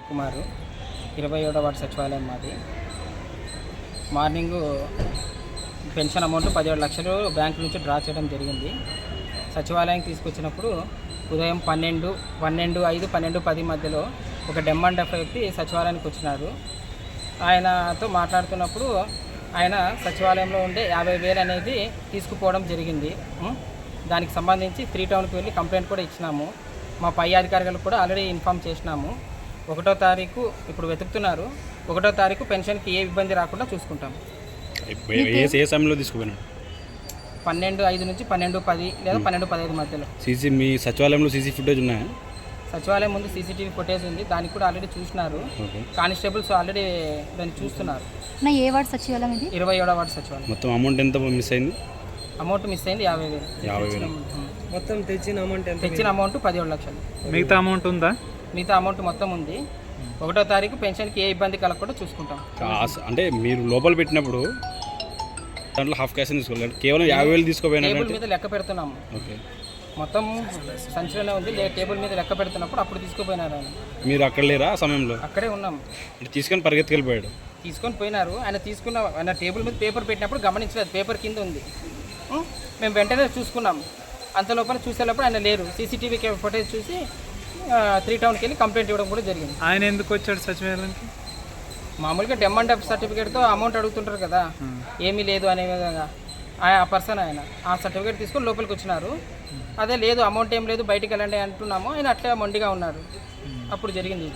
కుమారు. ఇరవై ఏడో వార్డు సచివాలయం మాది. మార్నింగ్ పెన్షన్ అమౌంట్ పదిహేడు లక్షలు బ్యాంకు నుంచి డ్రా చేయడం జరిగింది. సచివాలయం తీసుకొచ్చినప్పుడు ఉదయం పన్నెండు పన్నెండు ఐదు పన్నెండు పది మధ్యలో ఒక డెమ్మండ్ వ్యక్తి సచివాలయానికి వచ్చినారు. ఆయనతో మాట్లాడుతున్నప్పుడు ఆయన సచివాలయంలో ఉండే యాభై వేలు అనేది తీసుకుపోవడం జరిగింది. దానికి సంబంధించి త్రీ టౌన్కి వెళ్ళి కంప్లైంట్ కూడా ఇచ్చినాము. మా పై అధికారులకు కూడా ఆల్రెడీ ఇన్ఫామ్ చేసినాము. ఒకటో తారీఖు ఇప్పుడు వెతుకుతున్నారు. ఒకటో తారీఖు పెన్షన్కి ఏ ఇబ్బంది రాకుండా చూసుకుంటాం ఏ సమయంలో తీసుకుపోయినాడు పన్నెండు ఐదు నుంచి పన్నెండు పది లేదా పన్నెండు పదహైదు మధ్యలో. సీసీ మీ సచివాలయంలో సీసీ ఫుటేజ్ ఉన్నాయా? సచివాలయం ముందు సీసీటీవీ ఫుటేజ్ ఉంది. దానికి కూడా ఆల్రెడీ చూసినారు. కానిస్టేబుల్స్ ఆల్రెడీ దాన్ని చూస్తున్నారు. నా ఏ వార్డ్ సచివాలయం ఇది? ఇరవై ఏడో వార్డు సచివాలయం. మొత్తం అమౌంట్ ఎంత మిస్ అయింది? అమౌంట్ మిస్ అయింది యాభై వేలు. యాభై వేలు. మొత్తం తెచ్చిన అమౌంట్ ఎంత తెచ్చిన అమౌంట్ పదిహేడు లక్షలు. మిగతా అమౌంట్ ఉందా? మిగతా అమౌంట్ మొత్తం ఉంది. ఒకటో తారీఖు పెన్షన్కి ఏ ఇబ్బంది కలగకుండా చూసుకుంటాం. కాస్- అంటే మీరు లోపల పెట్టినప్పుడు దాంట్లో హాఫ్ క్యాష్ తీసుకోవాలి కేవలం యాభై వేలు టేబుల్ అంటే మీద లెక్క పెడుతున్నాము. ఓకే. మొత్తం సంచిలోనే ఉంది. లే- టేబుల్ మీద లెక్క పెడుతున్నప్పుడు అప్పుడు తీసుకుపోయినారు ఆయన. మీరు అక్కడ లేరా ఆ సమయంలో? అక్కడే ఉన్నాం. ఇటు తీసుకొని పరిగెత్తుకెళ్ళిపోయాడు. తీసుకొని పోయినారు. ఆయన తీసుకున్న ఆయన టేబుల్ మీద పేపర్ పెట్టినప్పుడు గమనించలేదు. పేపర్ కింద ఉంది. ఉం? మేము వెంటనే చూసుకున్నాం. అంత లోపల చూసే లోపల ఆయన లేరు. సీసీటీవీ ఫుటేజ్ చూసి త్రీ టౌన్కి వెళ్ళి కంప్లైంట్ ఇవ్వడం కూడా జరిగింది. ఆయన ఎందుకు వచ్చాడు సచివాలయానికి మామూలుగా డెమండ్ సర్టిఫికేట్తో అమౌంట్ అడుగుతుంటారు కదా. ఏమీ లేదు అనే విధంగా. ఆ- ఆ పర్సన్ ఆయన. ఆ సర్టిఫికేట్ తీసుకొని లోపలికి వచ్చినారు. అదే లేదు అమౌంట్ ఏం లేదు బయటికి వెళ్ళండి అంటున్నాము. ఆయన అట్లే మొండిగా ఉన్నారు. అప్పుడు జరిగింది ఇది.